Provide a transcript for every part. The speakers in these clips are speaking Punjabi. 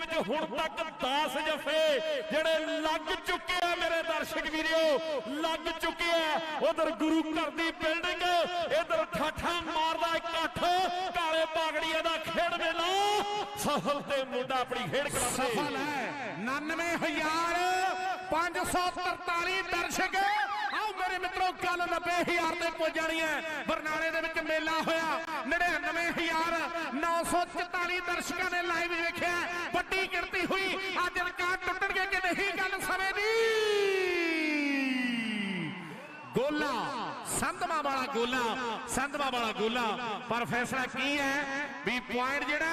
ਵਿੱਚ ਹੁਣ ਤੱਕ 10 ਜਫੇ ਜਿਹੜੇ ਲੱਗ ਚੁੱਕੇ ਆ ਮੇਰੇ ਦਰਸ਼ਕ ਵੀਰਿਓ ਲੱਗ ਚੁੱਕੇ ਆ। ਉਧਰ ਗੁਰੂ ਘਰ ਦੀ ਬਿਲਡਿੰਗ ਇਧਰ ਠਾਠਾ ਮਾਰਦਾ ਇਕੱਠ ਕਾਲੇ ਬਾਗੜੀਆਂ ਦਾ ਖੇਡ ਮੇਲਾ। ਸਫਲ ਤੇ ਮੁੰਡਾ ਆਪਣੀ ਖੇਡ ਕਰਾਉਂਦੇ ਸਫਲ ਹੈ। 99543 ਦਰਸ਼ਕ। ਆਓ ਮੇਰੇ ਮਿੱਤਰੋ ਕੱਲ 90000 ਤੇ ਪੁੱਜ ਜਾਣੀ ਹੈ ਬਰਨਾਲੇ ਦੇ ਵਿੱਚ ਮੇਲਾ ਹੋਇਆ। 99944 ਦਰਸ਼ਕਾਂ ਨੇ ਲਾਈਵ ਵੇਖਿਆ, ਵੱਡੀ ਗਿਣਤੀ ਹੋਈ। ਅੱਜ ਰਿਕਾਰਡ ਟੁੱਟਣਗੇ ਕਿ ਨਹੀਂ, ਗੱਲ ਸਮੇਂ ਦੀ। ਗੋਲਾ ਸੰਧਮਾ ਵਾਲਾ ਗੋਲਾ ਸੰਧਮਾ ਵਾਲਾ ਗੋਲਾ। ਪਰ ਫੈਸਲਾ ਕੀ ਹੈ? ਵੀ ਪੁਆਇੰਟ ਜਿਹੜਾ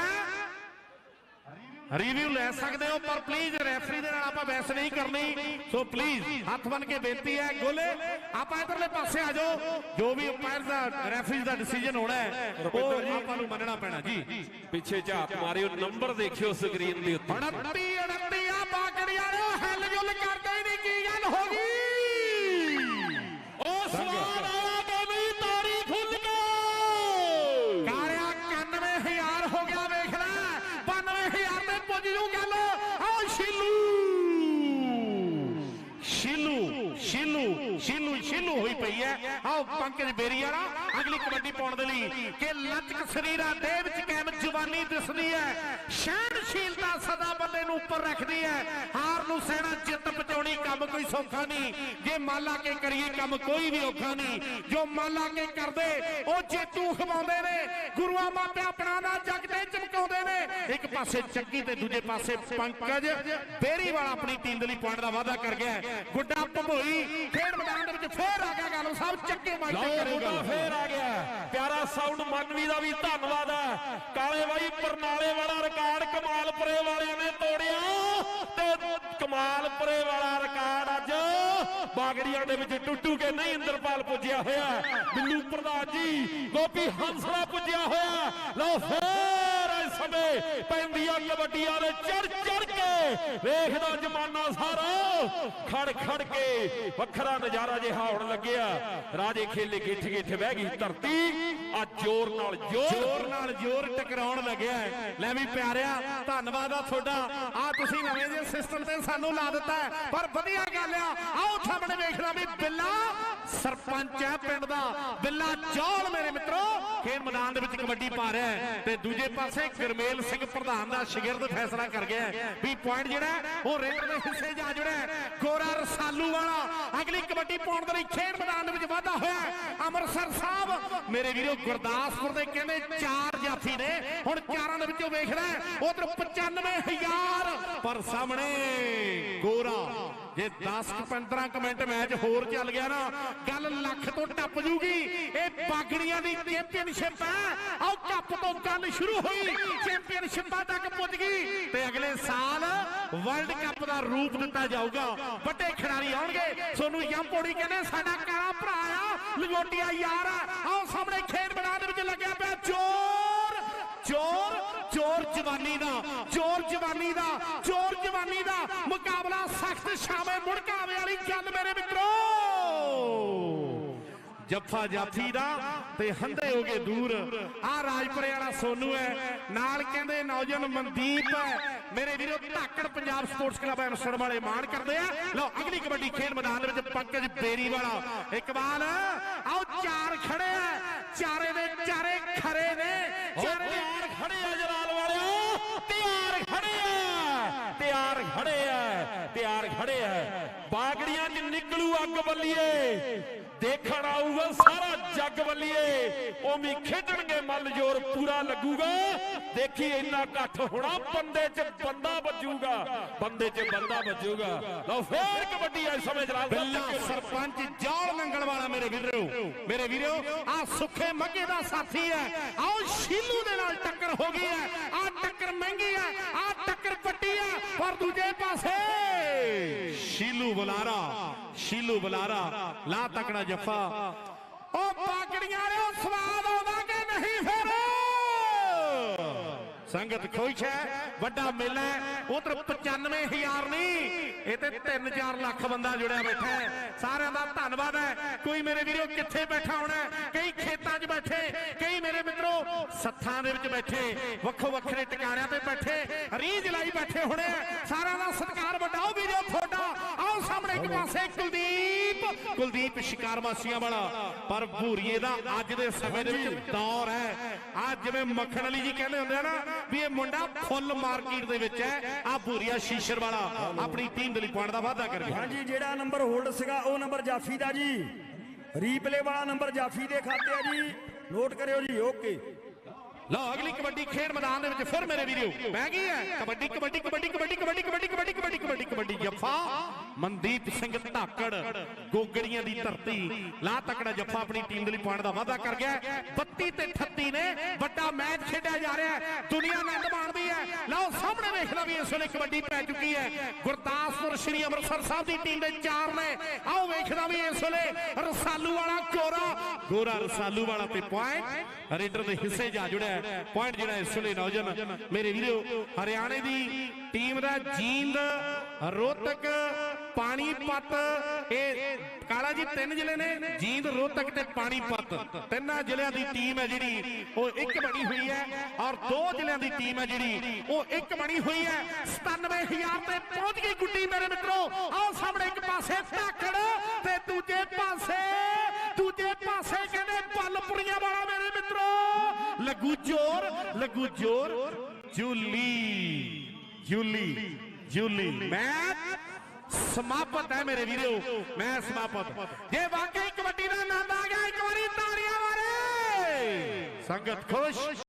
ਰਿਵਿਊ ਲੈ ਸਕਦੇ ਹੋ ਪਰ ਪਲੀਜ਼ ਰੈਫਰੀ ਦੇ ਨਾਲ ਆਪਾਂ ਬਹਿਸ ਨਹੀਂ ਕਰਨੀ। ਸੋ ਪਲੀਜ਼ ਹੱਥ ਬਨ ਕੇ ਬੇਨਤੀ ਹੈ ਗੋਲੇ ਆਪਾਂ ਇਧਰਲੇ ਪਾਸੇ ਆ ਜਾਓ। ਜੋ ਵੀ ਅੰਪਾਇਰ ਦਾ ਰੈਫਰੀ ਦਾ ਡਿਸੀਜਨ ਹੋਣਾ ਹੈ ਉਹ ਆਪਾਂ ਨੂੰ ਮੰਨਣਾ ਪੈਣਾ ਜੀ। ਪਿੱਛੇ ਝਾਤ ਮਾਰਿਓ ਨੰਬਰ ਦੇਖਿਓ ਸਕਰੀਨ ਦੇ ਉੱਤੇ। 29 ਪੰਕਜ ਬੇਰੀ ਵਾਲਾ, ਅਗਲੀ ਕਬੱਡੀ ਪਾਉਣ ਦੇ ਲਈ ਕਿ ਲਚਕ ਸਰੀਰਾ ਦੇ ਵਿੱਚ ਕਾਇਮ ਜਵਾਨੀ ਦਿਸਦੀ ਹੈ ਸ਼ਹਿਨਸ਼ੀਲਤਾ ਸਦਾ ਬੰਦੇ ਨੂੰ ਉੱਪਰ ਰੱਖਦੀ ਹੈ, ਹਾਰ ਨੂੰ ਸਹਿਣਾ, ਜਿੱਤ ਪਹੁੰਚਾਉਣੀ ਕੰਮ ਕੋਈ ਸੌਖਾ ਨਹੀਂ, ਜੇ ਮਾਲਾ ਕੇ ਕਰੀਏ ਕੰਮ ਕੋਈ ਵੀ ਔਖਾ ਨਹੀਂ, ਜੋ ਮੰਨ ਕੇ ਕਰਦੇ, ਉਹ ਜੇਤੂ ਖਵਾਉਂਦੇ ਨੇ, ਗੁਰੂਆਂ ਮਾਪਿਆਂ ਆਪਣਾ ਦਾ ਜਗ ਤੇ ਚਮਕਾਉਂਦੇ ਨੇ ਇੱਕ ਪਾਸੇ ਚੱਕੀ ਤੇ ਦੂਜੇ ਪਾਸੇ ਪੰਕਜ। ਬੇਰੀ ਵਾਲਾ ਆਪਣੀ ਟੀਮ ਦੇ ਲਈ ਪੁਆਇੰਟ ਦਾ ਵਾਅਦਾ ਕਰ ਗਿਆ। ਗੁੱਡਾ ਭਮੋਈ ਖੇਡ ਮੈਦਾਨ ਦੇ ਵਿੱਚ ਫੇਰ ਆ ਗਿਆ ਗੱਲ ਸਾਹਿਬ ਚੱਕੇ ਲਓ ਕਰੇਗਾ ਫੇਰ ਆ ਗਿਆ ਪਿਆਰਾ ਸਾਊਂਡ ਮਨਵੀ ਦਾ ਵੀ ਧੰਨਵਾਦ ਹੈ। ਕਾਲੇ ਬਾਈ ਬਰਨਾਲੇ ਵਾਲਾ ਰਿਕਾਰਡ ਕਮਾਲਪੁਰੇ ਵਾਲਿਆਂ ਨੇ ਤੋੜਿਆ। ਤੇ ਕਮਾਲਪੁਰੇ ਵਾਲਾ ਰਿਕਾਰਡ ਅੱਜ ਬਾਗੜੀਆਂ ਦੇ ਵਿੱਚ ਟੁੱਟੂ ਕੇ ਨਹੀਂ ਇੰਦਰਪਾਲ ਪੁੱਜਿਆ ਹੋਇਆ। ਬਿੱਲੂ ਪ੍ਰਧਾਨ ਜੀ ਗੋਪੀ ਹੰਸਲਾ ਪੁੱਜਿਆ ਹੋਇਆ। ਲਓ ਫੇਰ ਪੈਂਦੀਆਂ ਕਬੱਡੀਆਂ ਦੇ ਚੜ ਚੜ ਕੇ। ਵੇਖਦਾ ਜਮਾਨਾ ਸਾਰਾ। ਖੜ ਖੜ ਕੇ ਵੱਖਰਾ ਨਜ਼ਾਰਾ ਜਿਹਾ ਹੋਣ ਲੱਗਿਆ। ਰਾਜੇ ਖੇਲੇ ਗਿੱਠ ਗਿੱਠ ਬਹਿ ਗਈ ਧਰਤੀ। ਆ ਜ਼ੋਰ ਨਾਲ ਜ਼ੋਰ। ਨਾਲ ਜ਼ੋਰ ਟਕਰਾਉਣ ਲੱਗਿਆ ਹੈ। ਲੈ ਵੀ ਪਿਆਰਿਆ, ਧੰਨਵਾਦ ਆ ਤੁਹਾਡਾ। ਆ ਤੁਸੀਂ ਨਵੇਂ ਜਿਹੇ ਸਿਸਟਮ ਤੇ ਸਾਨੂੰ ਲਾ ਦਿੱਤਾ ਪਰ ਵਧੀਆ ਗੱਲ ਆ, ਆਓ ਸਾਹਮਣੇ ਵੇਖਣਾ ਵੀ ਬਿੱਲਾ ਸਰਪੰਚ ਹੈ ਪਿੰਡ ਦਾ। ਬਿੱਲਾ ਚੌਲ ਮੇਰੇ ਮਿੱਤਰੋ। ਖੇਡ ਮੈਦਾਨ ਦੇ ਵਿੱਚ ਕਬੱਡੀ ਪਾ ਰਿਹਾ ਤੇ ਦੂਜੇ ਪਾਸੇ ਗਰਮੇਲ ਸਿੰਘ ਪ੍ਰਧਾਨ ਦਾ ਸ਼ਾਗਿਰਦ ਫੈਸਲਾ ਕਰ ਗਿਆ ਵੀ ਪੁਆਇੰਟ ਜਿਹੜਾ ਉਹ ਰੇਡ ਦੇ ਹਿੱਸੇ ਜਾ ਜੁੜਿਆ ਗੋਰਾ ਰਸਾਲੂ ਵਾਲਾ। ਅਗਲੀ ਕਬੱਡੀ ਪਾਉਣ ਦੇ ਲਈ ਖੇਡ ਮੈਦਾਨ ਦੇ ਵਿੱਚ ਵਾਧਾ ਹੋਇਆ ਅੰਮ੍ਰਿਤਸਰ ਸਾਹਿਬ, ਮੇਰੇ ਵੀਰੋ ਗੁਰਦਾਸਪੁਰ ਦੇ ਕਹਿੰਦੇ ਚਾਰ ਜਾਫੀ ਨੇ। ਹੁਣ ਚਾਰਾਂ ਦੇ ਵਿੱਚੋਂ ਵੇਖ ਲੈ ਉਧਰ 95000 ਪਰ ਸਾਹਮਣੇ ਗੋਰਾ। ਜੇ 10 15 ਮਿੰਟ ਮੈਚ ਹੋਰ ਚੱਲ ਗਿਆ ਨਾ, ਗੱਲ ਲੱਖ ਤੋਂ ਟੱਪ ਜੂਗੀ। ਇਹ ਬਾਗੜੀਆਂ ਦੀ ਚੈਂਪੀਅਨਸ਼ਿਪ ਹੈ ਆਓ ਕੱਪ ਤੋਂ ਗੱਲ ਸ਼ੁਰੂ ਹੋਈ। ਚੈਂਪੀਅਨਸ਼ਿਪਾਂ ਤੱਕ ਪੁੱਜ ਗਈ। ਤੇ ਅਗਲੇ ਸਾਲ ਵਰਲਡ ਕੱਪ ਦਾ ਰੂਪ ਦਿੱਤਾ ਜਾਊਗਾ। ਵੱਡੇ ਖਿਡਾਰੀ ਆਉਣਗੇ। ਸੋਨੂੰ ਯੰਪੋੜੀ ਕਹਿੰਦੇ, ਸਾਡਾ ਕਾਲਾ ਭਰਾ ਆ। ਲੰਗੋਟੀਆ ਯਾਰ ਆ। ਆਓ ਸਾਹਮਣੇ ਖੇਡ ਮੈਦਾਨ ਦੇ ਵਿੱਚ ਲੱਗਿਆ ਪਿਆ ਜ਼ੋਰ ਜ਼ੋਰ ਜ਼ੋਰ ਜਵਾਨੀ ਦਾ ਜ਼ੋਰ ਜਵਾਨੀ ਦਾ ਜ਼ੋਰ ਜਵਾਨੀ ਦਾ ਮੁਕਾਬਲਾ ਸਖਤ ਸ਼ਾਮੇ ਮੁੜਕਾਵੇ ਵਾਲੀ ਗੱਲ ਮੇਰੇ ਮਿੱਤਰੋ। ਜੱਫਾ ਜਾਫੀ ਦਾ ਤੇ ਹੰਦੇ ਹੋ ਦੂਰ। ਆ ਰਾਜਪੁਰੇ ਵਾਲਾ ਸੋਨੂ ਹੈ। ਨਾਲ ਕਹਿੰਦੇ ਨੌਜਵਾਨ ਮਨਦੀਪ ਹੈ। ਮੇਰੇ ਵੀਰੋ, ਧਾਕੜ ਪੰਜਾਬ ਸਪੋਰਟਸ ਕਲੱਬ ਐਨਸੜ ਵਾਲੇ ਮਾਣ ਕਰਦੇ ਆ। ਲਓ, ਅਗਲੀ ਕਬੱਡੀ ਖੇਡ ਮੈਦਾਨ ਦੇ ਵਿੱਚ ਪੰਕਜ ਬੇਰੀ ਵਾਲਾ। ਇਕਬਾਲ ਆਓ, ਚਾਰ ਖੜੇ ਆ। ਚਾਰੇ ਦੇ, ਚਾਰੇ ਖਰੇ ਨੇ। ਚਾਰੇ ਦੇ ਤਿਆਰ ਖੜੇ ਆ ਜਲਾਲ ਵਾਲਿਓ ਤਿਆਰ ਖੜੇ ਆ ਤਿਆਰ ਖੜੇ ਆ ਤਿਆਰ ਖੜੇ ਆ ਬਾਗੜੀਆਂ 'ਚ ਅੱਗ ਬੱਲੀਏ ਦੇਖਣ ਆਊਗਾ ਸਾਰਾ ਜੱਗ ਬੱਲੀਏ ਉਮੀ ਖੇਡਣਗੇ ਮੱਲ ਜੋਰ ਪੂਰਾ ਲੱਗੂਗਾ। ਦੇਖੀ ਇੰਨਾ ਇਕੱਠ ਹੋਣਾ ਬੰਦੇ 'ਚ ਬੰਦਾ ਵੱਜੂਗਾ। ਬੰਦੇ 'ਚ ਬੰਦਾ ਵੱਜੂਗਾ। ਲਓ ਫੇਰ ਕਬੱਡੀ ਇਸ ਸਮੇਂ ਜਲਾਲ ਸਾਹਿਬ ਬਿੱਲਾ। ਸਰਪੰਚ ਜੌਲ ਨੰਗਲ ਵਾਲਾ ਮੇਰੇ ਵੀਰੋ। ਮੇਰੇ ਵੀਰੋ ਆ ਸੁੱਖੇ ਮੱਗੇ ਦਾ ਸਾਥੀ ਹੈ। ਆਓ ਸ਼ੀਲੂ ਦੇ ਨਾਲ ਟੱਕਰ ਹੋ ਗਈ ਹੈ। ਆ ਟੱਕਰ ਮਹਿੰਗੀ ਹੈ। ਆ ਟੱਕਰ ਵੱਡੀ ਹੈ। ਪਰ ਦੂਜੇ ਪਾਸੇ ਸ਼ੀਲੂ ਬੁਲਾਰਾ ਸ਼ੀਲੂ ਬੁਲਾਰਾ, ਲਾ ਤਕੜਾ ਜੱਫਾ। ਉਹ ਪਾਗੜੀਆਂ ਨੇ ਸਵਾਦ ਆਉਂਦਾ ਕਿ ਨਹੀਂ ਫਿਰ? ਸੰਗਤ ਖੁਸ਼ ਹੈ? ਵੱਡਾ ਮੇਲਾ ਹੈ। ਉਧਰ 95000 ਨਹੀਂ, ਇਹ ਤੇ 3-4 ਲੱਖ ਬੰਦਾ ਜੁੜਿਆ ਬੈਠਾ ਹੈ। ਸਾਰਿਆਂ ਦਾ ਧੰਨਵਾਦ ਹੈ। ਕੋਈ ਮੇਰੇ ਵੀਰੋ ਕਿੱਥੇ ਬੈਠਾ ਹੋਣਾ ਕਈ ਖੇਤਾਂ 'ਚ ਬੈਠੇ, ਕਈ ਮੇਰੇ ਮਿੱਤਰੋ ਸੱਥਾਂ ਦੇ ਵਿੱਚ ਬੈਠੇ, ਵੱਖੋ ਵੱਖਰੇ ਟਿਕਾਣਿਆਂ ਤੇ ਬੈਠੇ, ਰੀਝ ਲਾਈ ਬੈਠੇ ਹੋਣੇ ਸਾਰਿਆਂ ਦਾ ਸਤਿਕਾਰ ਵੱਡਾ ਵੀਰੋ ਤੁਹਾਡਾ ਇੱਕ ਪਾਸੇ ਕੁਲਦੀਪ। ਕੁਲਦੀਪ ਸ਼ਿਕਾਰ ਵਾਸੀਆਂ ਵਾਲਾ। ਪਰ ਭੂਰੀਏ ਦਾ ਅੱਜ ਦੇ ਸਮੇਂ ਦੇ ਵਿੱਚ ਦੌਰ ਹੈ। ਆ ਜਿਵੇਂ ਮੱਖਣ ਵਾਲੀ ਜੀ ਕਹਿੰਦੇ ਹੁੰਦੇ ਆ ਨਾ, ਵੀ ਇਹ ਮੁੰਡਾ ਫੁੱਲ ਮਾਰਕੀਟ ਦੇ ਵਿੱਚ ਹੈ। ਆ ਭੂਰੀਆ ਸ਼ੀਸ਼ਰ ਵਾਲਾ ਆਪਣੀ ਟੀਮ ਦੇ ਲਈ ਪੁਆਇੰਟ ਦਾ ਵਾਅਦਾ ਕਰ ਗਿਆ ਹਾਂਜੀ, ਜਿਹੜਾ ਨੰਬਰ ਹੋਲਡ ਸੀਗਾ, ਉਹ ਨੰਬਰ ਜਾਫੀ ਦਾ ਜੀ। ਰੀਪਲੇ ਵਾਲਾ ਨੰਬਰ ਜਾਫੀ ਦੇ ਖਾਤੇ ਆ ਜੀ। ਨੋਟ ਕਰਿਓ ਜੀ ਓਕੇ ਲਓ ਅਗਲੀ ਕਬੱਡੀ ਖੇਡ ਮੈਦਾਨ ਦੇ ਵਿੱਚ ਫਿਰ ਮੇਰੇ ਵੀਰੋ ਬਹਿ ਗਈ ਹੈ ਕਬੱਡੀ ਕਬੱਡੀ ਕਬੱਡੀ ਕਬੱਡੀ ਕਬੱਡੀ ਕਬੱਡੀ ਕਬੱਡੀ ਕਬੱਡੀ ਕਬੱਡੀ ਕਬੱਡੀ ਜੱਫਾ ਮਨਦੀਪ ਸਿੰਘ ਧਾਕੜ ਗੋਗੜੀਆਂ ਦੀ ਧਰਤੀ ਲਾ ਤਕੜਾ ਜੱਫਾ ਆਪਣੀ ਟੀਮ ਦੇ ਲਈ ਪੁਆਇੰਟ ਦਾ ਵਾਅਦਾ ਕਰ ਗਿਆ ਹੈ। 32 ਤੇ 38 ਨੇ ਵੱਡਾ ਮੈਚ ਖੇਡਿਆ ਜਾ ਰਿਹਾ ਹੈ ਦੁਨੀਆ ਆਨੰਦ ਮਾਣਦੀ ਵੀ ਇਸ ਵੇਲੇ ਕਬੱਡੀ ਪੈ ਚੁੱਕੀ ਹੈ। ਗੁਰਦਾਸਪੁਰ ਸ਼੍ਰੀ ਅੰਮ੍ਰਿਤਸਰ ਸਾਹਿਬ ਦੀ ਟੀਮ ਦੇ ਚਾਰ ਨੇ। ਆਓ ਵੇਖਦਾ ਵੀ ਇਸ ਵੇਲੇ ਰਸਾਲੂ ਵਾਲਾ ਗੋਰਾ ਗੋਰਾ ਰਸਾਲੂ ਵਾਲਾ ਤੇ ਪੁਆਇੰਟ ਰੇਡਰ ਦੇ ਹਿੱਸੇ ਜਾ ਜੁੜਿਆ ਪੁਆਇੰਟ ਜਿਹੜਾ ਇਸ ਵੇਲੇ ਨੌਜਵਾਨ, ਮੇਰੇ ਵੀਰੋ, ਹਰਿਆਣੇ ਦੀ ਟੀਮ ਦਾ ਜੀਂਦ ਰੋਹਤਕ ਪਾਣੀਪਤ ਇਹ ਕਾਲਾ ਜੀ, ਤਿੰਨ ਜ਼ਿਲ੍ਹੇ ਨੇ, ਜੀਂਦ, ਰੋਹਤਕ ਤੇ ਪਾਣੀਪਤ। ਤਿੰਨਾਂ ਜ਼ਿਲ੍ਹਿਆਂ ਦੀ ਟੀਮ ਹੈ ਜਿਹੜੀ, ਉਹ ਇੱਕ ਬਣੀ ਹੋਈ ਹੈ ਔਰ ਦੋ ਜ਼ਿਲ੍ਹਿਆਂ ਦੀ ਟੀਮ ਹੈ ਜਿਹੜੀ, ਉਹ ਇੱਕ ਬਣੀ ਹੋਈ ਹੈ। 97000 ਤੇ ਪਹੁੰਚ ਗਈ ਗੁੱਡੀ ਮੇਰੇ ਮਿੱਤਰੋ। ਆਓ ਸਾਹਮਣੇ ਇੱਕ ਪਾਸੇ ਧਾਕੜ ਤੇ ਦੂਜੇ ਪਾਸੇ ਦੂਜੇ ਪਾਸੇ ਕਹਿੰਦੇ ਬੱਲਪੁਰੀਆਂ ਵਾਲਾ ਮੇਰੇ ਮਿੱਤਰੋ। ਲੱਗੂ ਜੋਰ ਲੱਗੂ ਜੋਰ, ਜੂਲੀ ਜੂਲੀ ਜੂਲੀ। ਮੈਚ ਸਮਾਪਤ ਹੈ ਮੇਰੇ ਵੀਰੋ। ਮੈਂ ਸਮਾਪਤ। ਜੇ ਵਾਕਈ ਕਬੱਡੀ ਦਾ ਆਨੰਦ ਆ ਗਿਆ, ਇੱਕ ਵਾਰੀ ਤਾੜੀਆਂ ਮਾਰੇ। ਸੰਗਤ ਖੁਸ਼।